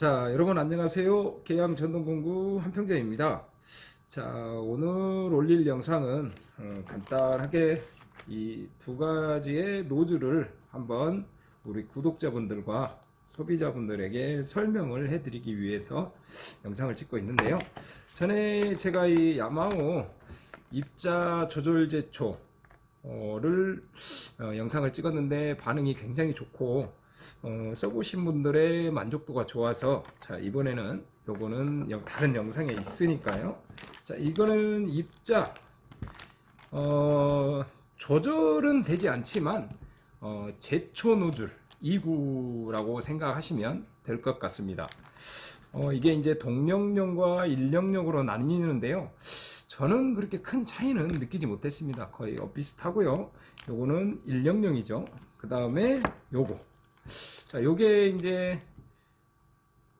자, 여러분 안녕하세요. 계양 전동공구 한평재입니다. 자, 오늘 올릴 영상은 어, 간단하게 이 두 가지의 노즐을 한번 우리 구독자분들과 소비자분들에게 설명을 해드리기 위해서 영상을 찍고 있는데요. 전에 제가 이 야마오 입자 조절 제초 를 어, 영상을 찍었는데 반응이 굉장히 좋고 어, 써보신 분들의 만족도가 좋아서 자 이번에는 요거는 영- 다른 영상에 있으니까요. 자 이거는 입자 어, 조절은 되지 않지만 어, 제초 노즐 2구라고 생각하시면 될 것 같습니다. 어, 이게 이제 동력용과 일력용으로 나뉘는데요. 저는 그렇게 큰 차이는 느끼지 못했습니다. 거의 엇비슷하고요. 요거는 일력용이죠. 그 다음에 요거. 자, 요게 이제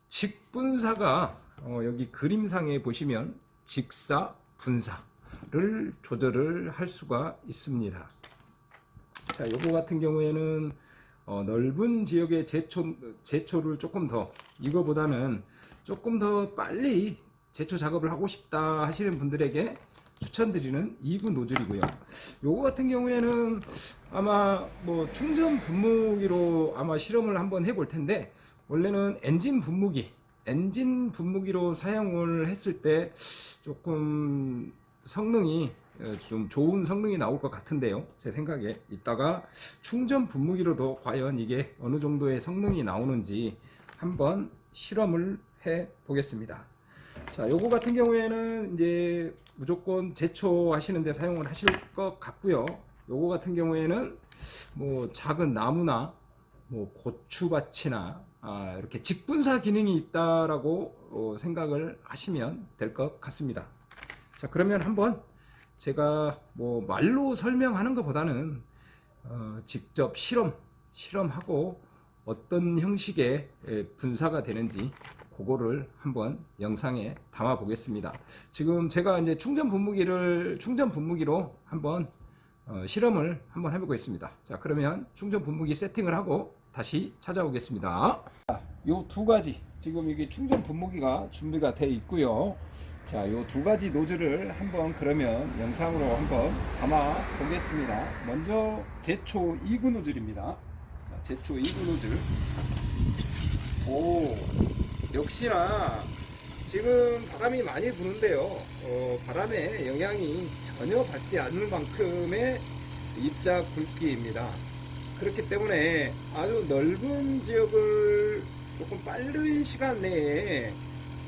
직분사가 어, 여기 그림상에 보시면 직사, 분사를 조절을 할 수가 있습니다. 자, 요거 같은 경우에는 어, 넓은 지역의 제초, 제초를 조금 더 이거보다는 조금 더 빨리 제초 작업을 하고 싶다 하시는 분들에게 추천드리는 2구 노즐이고요. 요거 같은 경우에는 아마 뭐 충전 분무기로 아마 실험을 한번 해볼 텐데 원래는 엔진 분무기 엔진 분무기로 사용을 했을 때 조금 성능이 어, 좀 좋은 성능이 나올 것 같은데요. 제 생각에 이따가 충전 분무기로도 과연 이게 어느 정도의 성능이 나오는지 한번 실험을 해 보겠습니다. 자, 요거 같은 경우에는 이제 무조건 제초 하시는데 사용을 하실 것 같고요. 요거 같은 경우에는 뭐 작은 나무나 뭐 고추밭이나 아, 이렇게 직분사 기능이 있다라고 어, 생각을 하시면 될 것 같습니다. 자, 그러면 한번 제가 뭐 말로 설명하는 것보다는 어, 직접 실험 실험하고 어떤 형식의 에, 분사가 되는지 그거를 한번 영상에 담아 보겠습니다. 지금 제가 이제 충전 분무기를 충전 분무기로 한번 어, 실험을 한번 해보고 있습니다. 자, 그러면 충전 분무기 세팅을 하고 다시 찾아오겠습니다. 요 두 가지 지금 이게 충전 분무기가 준비가 돼 있고요. 자, 요 두 가지 노즐을 한번 그러면 영상으로 한번 담아 보겠습니다. 먼저 제초 2구 노즐입니다. 자, 제초 2구 노즐. 오, 역시나 지금 바람이 많이 부는데요. 어, 바람의 영향이 전혀 받지 않을 만큼의 입자 굵기입니다. 그렇기 때문에 아주 넓은 지역을 조금 빠른 시간 내에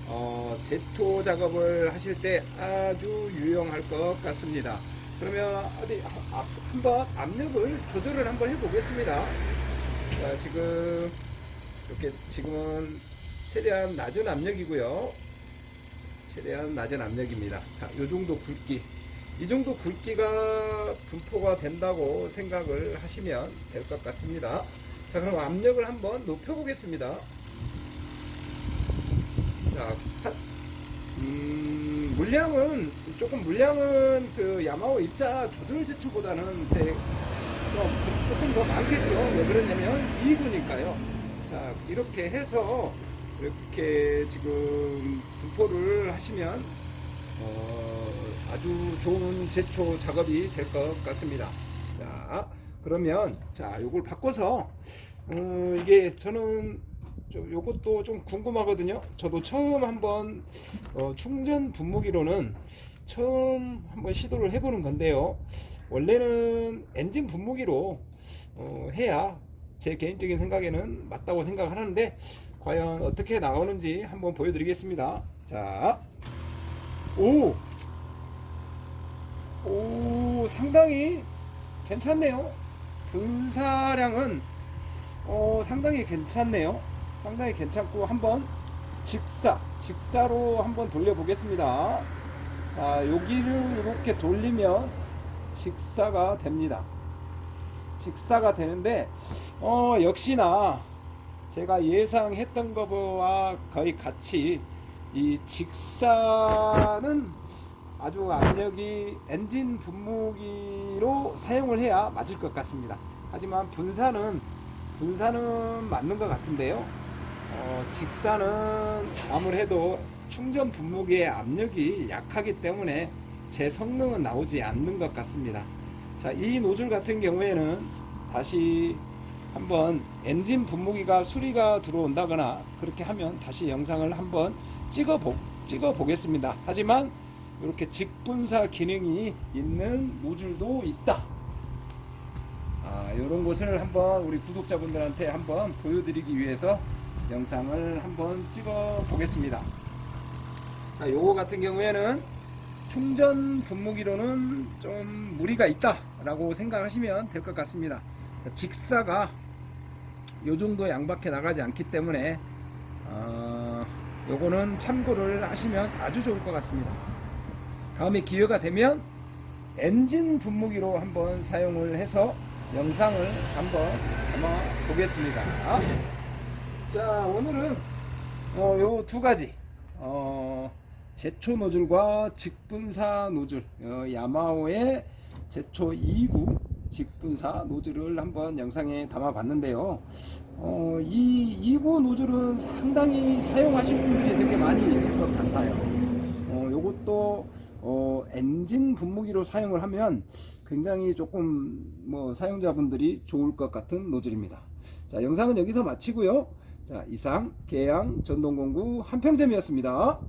어, 제초 작업을 하실 때 아주 유용할 것 같습니다. 그러면 어디 한번 압력을 조절을 한번 해보겠습니다. 자, 지금 이렇게 지금은 최대한 낮은 압력이고요. 최대한 낮은 압력입니다. 자, 요 정도 굵기. 이 정도 굵기가 분포가 된다고 생각을 하시면 될 것 같습니다. 자, 그럼 압력을 한번 높여 보겠습니다. 자, 한- 음, 물량은 조금 물량은 그 야마오 입자 조절 제초보다는 되- 좀- 조금 더 많겠죠. 왜 그러냐면 2구니까요. 자, 이렇게 해서 이렇게 지금 분포를 하시면 어, 아주 좋은 제초 작업이 될 것 같습니다. 자, 그러면 자, 요걸 바꿔서 어, 이게 저는 좀 요것도 좀 궁금하거든요. 저도 처음 한번 어, 충전 분무기로는 처음 한번 시도를 해보는 건데요. 원래는 엔진 분무기로 어, 해야 제 개인적인 생각에는 맞다고 생각하는데 과연 어떻게 나오는지 한번 보여드리겠습니다. 자, 오, 오, 상당히 괜찮네요. 분사량은 어, 상당히 괜찮네요. 상당히 괜찮고 한번 직사, 직사로 한번 돌려보겠습니다. 자, 여기를 이렇게 돌리면 직사가 됩니다. 직사가 되는데 어, 역시나 제가 예상했던 것과 거의 같이 이 직사는 아주 압력이 엔진 분무기로 사용을 해야 맞을 것 같습니다. 하지만 분사는 분사는 맞는 것 같은데요. 어, 직사는 아무래도 충전 분무기의 압력이 약하기 때문에 제 성능은 나오지 않는 것 같습니다. 자, 이 노즐 같은 경우에는 다시 한번 엔진 분무기가 수리가 들어온다거나 그렇게 하면 다시 영상을 한번 찍어 보, 찍어 보겠습니다. 하지만 이렇게 직분사 기능이 있는 노즐도 있다. 아, 이런 것을 한번 우리 구독자분들한테 한번 보여드리기 위해서 영상을 한번 찍어 보겠습니다. 자, 요거 같은 경우에는 충전 분무기로는 좀 무리가 있다라고 생각하시면 될 것 같습니다. 자, 직사가 요 정도 양밖에 나가지 않기 때문에 어, 요거는 참고를 하시면 아주 좋을 것 같습니다. 다음에 기회가 되면 엔진 분무기로 한번 사용을 해서 영상을 한번 담아 보겠습니다. 자, 오늘은 어, 요 두 가지 어, 제초 노즐과 직분사 노즐 어, 야마오의 제초 2구 직분사 노즐을 한번 영상에 담아 봤는데요. 어, 이 2구 노즐은 상당히 사용하신 분들이 되게 많이 있을 것 같아요. 어, 요것도 어, 엔진 분무기로 사용을 하면 굉장히 조금 뭐 사용자분들이 좋을 것 같은 노즐입니다. 자, 영상은 여기서 마치고요. 자, 이상 개양 전동공구 한평점이었습니다.